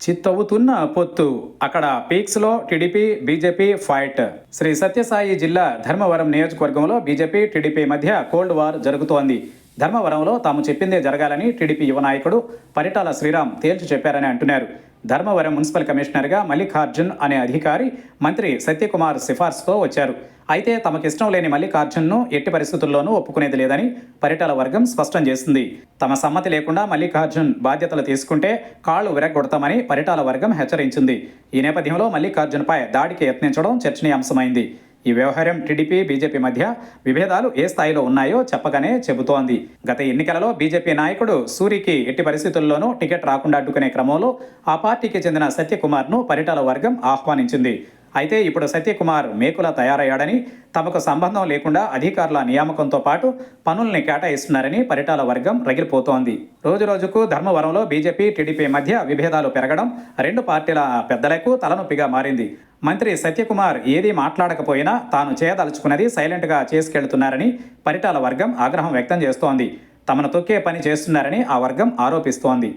చిత్తవుతున్న పొత్తు. అక్కడ పీక్స్లో TDP BJP fight. Shri Sathya Sai జిల్లా ధర్మవరం నియోజకవర్గంలో బీజేపీ టీడీపీ మధ్య కోల్డ్ వార్ జరుగుతోంది. ధర్మవరంలో తాము చెప్పిందే జరగాలని టీడీపీ యువ నాయకుడు పరిటాల శ్రీరామ్ తేల్చి చెప్పారని అంటున్నారు. ధర్మవరం మున్సిపల్ కమిషనర్గా మల్లికార్జున్ అనే అధికారి మంత్రి సత్యకుమార్ సిఫార్సుతో వచ్చారు. అయితే తమకిష్టం లేని మల్లికార్జున్ను ఎట్టి పరిస్థితుల్లోనూ ఒప్పుకునేది లేదని పరిటాల వర్గం స్పష్టం చేసింది. తమ సమ్మతి లేకుండా మల్లికార్జున్ బాధ్యతలు తీసుకుంటే కాళ్ళు విరగొడతామని పరిటాల వర్గం హెచ్చరించింది. ఈ నేపథ్యంలో మల్లికార్జున్పై దాడికి యత్నించడం చర్చనీయాంశమైంది. ఈ వ్యవహారం టీడీపీ బీజేపీ మధ్య విభేదాలు ఏ స్థాయిలో ఉన్నాయో చెప్పగానే చెబుతోంది. గత ఎన్నికలలో బీజేపీ నాయకుడు సూరికి ఎట్టి పరిస్థితుల్లోనూ టికెట్ రాకుండా అడ్డుకునే క్రమంలో ఆ పార్టీకి చెందిన సత్యకుమార్ను పరిటాల వర్గం ఆహ్వానించింది. అయితే ఇప్పుడు సత్యకుమార్ మేకుల తయారయ్యాడని తమకు సంబంధం లేకుండా అధికారుల నియామకంతో పాటు పనుల్ని కేటాయిస్తున్నారని పరిటాల వర్గం రగిలిపోతోంది. రోజురోజుకు ధర్మవరంలో బీజేపీ టీడీపీ మధ్య విభేదాలు పెరగడం రెండు పార్టీల పెద్దలకు తలనొప్పిగా మారింది. మంత్రి సత్యకుమార్ ఏదీ మాట్లాడకపోయినా తాను చేయదలుచుకున్నది సైలెంట్గా చేసుకెళ్తున్నారని పరిటాల వర్గం ఆగ్రహం వ్యక్తం చేస్తోంది. తమను తొక్కే పని చేస్తున్నారని ఆ వర్గం ఆరోపిస్తోంది.